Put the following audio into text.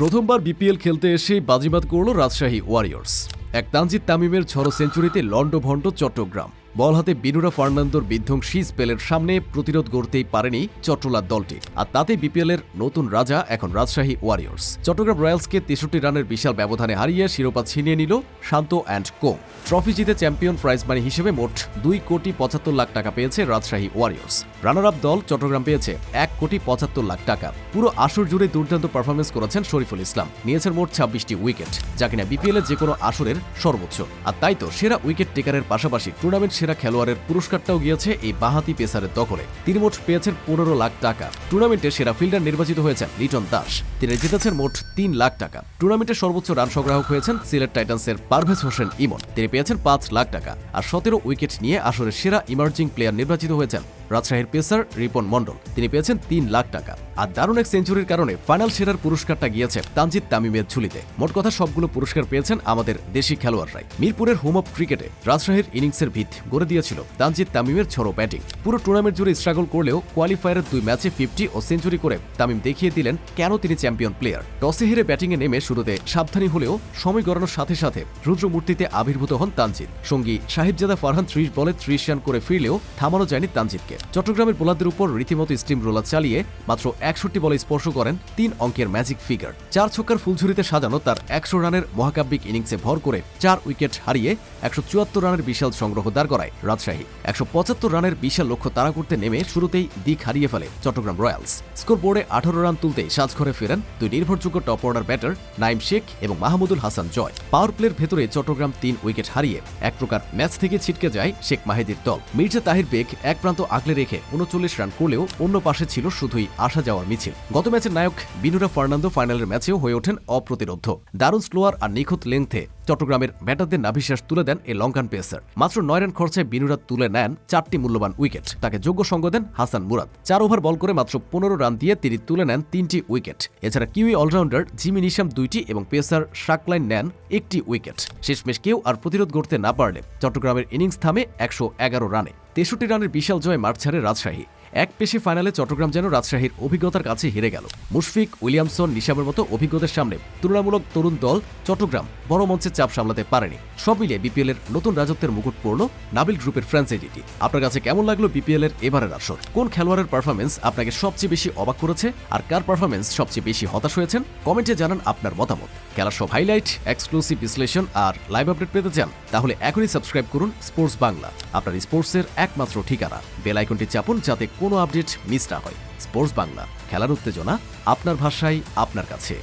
প্রথমবার বিপিএল খেলতে এসে বাজিবাদ করল রাজশাহী ওয়ারিয়র্স। এক তানজিদ তামিমের ছড় সেঞ্চুরিতে লন্ডভন্ড চট্টগ্রাম। বল হাতে বিনুরা ফার্নান্দোর বিধ্বংসী স্পেলের সামনে প্রতিরোধ গড়তেই পারেনি চট্টলার দলটি। আর তাতে বিপিএলের নতুন রাজা এখন রাজশাহী ওয়ারিয়র্স। চট্টগ্রাম রয়্যালসকে তেষট্টি রানের বিশাল ব্যবধানে হারিয়ে শিরোপা ছিনিয়ে নিল শান্ত অ্যান্ড কোং। ট্রফি জিতে চ্যাম্পিয়ন প্রাইজ মানি হিসেবে মোট দুই কোটি পঁচাত্তর লাখ টাকা পেয়েছে রাজশাহী ওয়ারিয়র্স। রানার আপ দল চট্টগ্রাম পেয়েছে এক কোটি পঁচাত্তর লাখ টাকা। পুরো আসর জুড়ে দুর্দান্ত পারফরমেন্স করেছেন শরীফুল ইসলাম। নিয়েছেন মোট ছাব্বিশটি উইকেট যা কিনা বিপিএল এর যে কোনো আসরের সর্বোচ্চ। আর তাই তো সেরা উইকেট টেকারের পাশাপাশি টুর্নামেন্ট সেরা খেলোয়াড়ের পুরস্কারটাও গিয়েছে এই বাহাতি পেসারের দখলে। তিনি মোট পেয়েছেন পনেরো লাখ টাকা। টুর্নামেন্টে সেরা ফিল্ডার নির্বাচিত হয়েছেন লিটন দাস। তিনি জিতেছেন মোট তিন লাখ টাকা। টুর্নামেন্টে সর্বোচ্চ রান সংগ্রাহক হয়েছেন সিলেট টাইটান্সের পারভেজ হোসেন ইমন। তিনি পেয়েছেন পাঁচ লাখ টাকা। আর সতেরো উইকেট নিয়ে আসরের সেরা ইমার্জিং প্লেয়ার নির্বাচিত হয়েছেন রাজশাহীর পেসার রিপন মণ্ডল। তিনি পেয়েছেন তিন লাখ টাকা। আর দারুণ এক সেঞ্চুরির কারণে ফাইনাল সেরার পুরস্কারটা গিয়েছে তানজিদ তামিমের ঝুলিতে। মোট কথা সবগুলো পুরস্কার পেয়েছেন আমাদের দেশি খেলোয়াড়রাই। মিরপুরের হোম অফ ক্রিকেটে রাজশাহীর ইনিংসের ভিত গড়ে দিয়েছিল তানজিদ তামিমের ছড়ো ব্যাটিং। পুরো টুর্নামেন্ট জুড়ে স্ট্রাগল করলেও কোয়ালিফায়ারের দুই ম্যাচে ফিফটি ও সেঞ্চুরি করে তামিম দেখিয়ে দিলেন কেন তিনি চ্যাম্পিয়ন প্লেয়ার। টসে হেরে ব্যাটিংয়ে নেমে শুরুতে সাবধানী হলেও সময় গড়ানোর সাথে সাথে রুদ্রমূর্তিতে আবির্ভূত হন তানজিদ। সঙ্গী সাহিবজাদা ফারহান ত্রিশ বলে ত্রিশ রান করে ফিরলেও থামানো যায়নি তানজিদকে। চট্টগ্রামের বোলারদের উপর রীতিমতো স্টিম রোলার চালিয়ে মাত্র একষট্টি বলে স্পর্শ করেন তিন অঙ্কের ম্যাজিক ফিগার চার ছক্কার ফুলঝুরিতে সাজানো তার একশো রানের মহাকাব্যিক ইনিংসে ভর করে চার উইকেট হারিয়ে একশো চুয়াত্তর রানের বিশাল সংগ্রহ দাঁড় করায় রাজশাহী। একশো পঁচাত্তর রানের বিশাল লক্ষ্য তাড়া করতে নেমে শুরুতেই দিক হারিয়ে ফেলে চট্টগ্রাম রয়্যালস। স্কোর বোর্ডে আঠারো রান তুলতেই সাজঘরে ফেরেন দুই নির্ভরযোগ্য top order batter Naim Sheikh এবং মাহমুদুল হাসান জয়। পাওয়ার প্লের ভেতরে চট্টগ্রাম তিন উইকেট হারিয়ে এক প্রকার ম্যাচ থেকে ছিটকে যায় শেখ মাহিদির দল। মির্জা তাহির বেগ এক প্রান্ত আগলে রেখে উনচল্লিশ রান করলেও অন্য পাশে ছিল শুধুই আসা যাওয়ার মিছিল। গত ম্যাচের নায়ক বিনুরা ফার্নান্দো ফাইনালের ম্যাচেও হয়ে ওঠেন অপ্রতিরোধ দারুণ স্লোয়ার আর নিখুঁত লেংথে চট্টগ্রামের ব্যাটারদের নাভিশ্বাস তুলে দেন এই লঙ্কান পেসার। মাত্র নয় রান খরচায় বিনুরা তুলে নেন চারটি মূল্যবান উইকেট। তাকে যোগ্য সঙ্গ দেন হাসান মুরাদ। চার ওভার বল করে মাত্র পনেরো রান দিয়ে তিনি তুলে নেন তিনটি উইকেট। এছাড়া কিউই অলরাউন্ডার জিমি নিশাম দুইটি এবং পেসার শাকলাইন নেন একটি উইকেট। শেষমেশ কেউ আর প্রতিরোধ করতে না পারলে চট্টগ্রামের ইনিংস থামে একশো এগারো রানে। তেষট্টি রানের বিশাল জয় মাঠ ছাড়ে রাজশাহী। এক পেশে ফাইনালে চট্টগ্রাম যেন রাজশাহীর অভিজ্ঞতার কাছে হেরে গেল। মুশফিক, উইলিয়ামসন নিশামের মতো অভিজ্ঞদের সামনে তুলনামূলক তরুণ দল চট্টগ্রাম বড় মঞ্চে চাপ সামলাতে পারেনি। সব মিলিয়ে বিপিএল এর নতুন রাজত্বের মুকুট পড়ল নাবিল গ্রুপের ফ্র্যাঞ্চাইজিটি। আপনার কাছে কেমন লাগল বিপিএল এর এবারের আসর? কোন খেলোয়াড়ের পারফরমেন্স আপনাকে সবচেয়ে বেশি অবাক করেছে? আর কার পারফরমেন্স সবচেয়ে বেশি হতাশ হয়েছেন? কমেন্টে জানান আপনার মতামত। খেলার সব হাইলাইট এক্সক্লুসিভ বিশ্লেষণ আর লাইভ আপডেট পেতে চান, তাহলে এখনই সাবস্ক্রাইব করুন স্পোর্টস বাংলা আপনার স্পোর্টসের একমাত্র ঠিকানা। বেল আইকনটি চাপুন যাতে কোনো আপডেট মিস না হয়। স্পোর্টস বাংলা খেলার উত্তেজনা আপনার ভাষায় আপনার কাছে।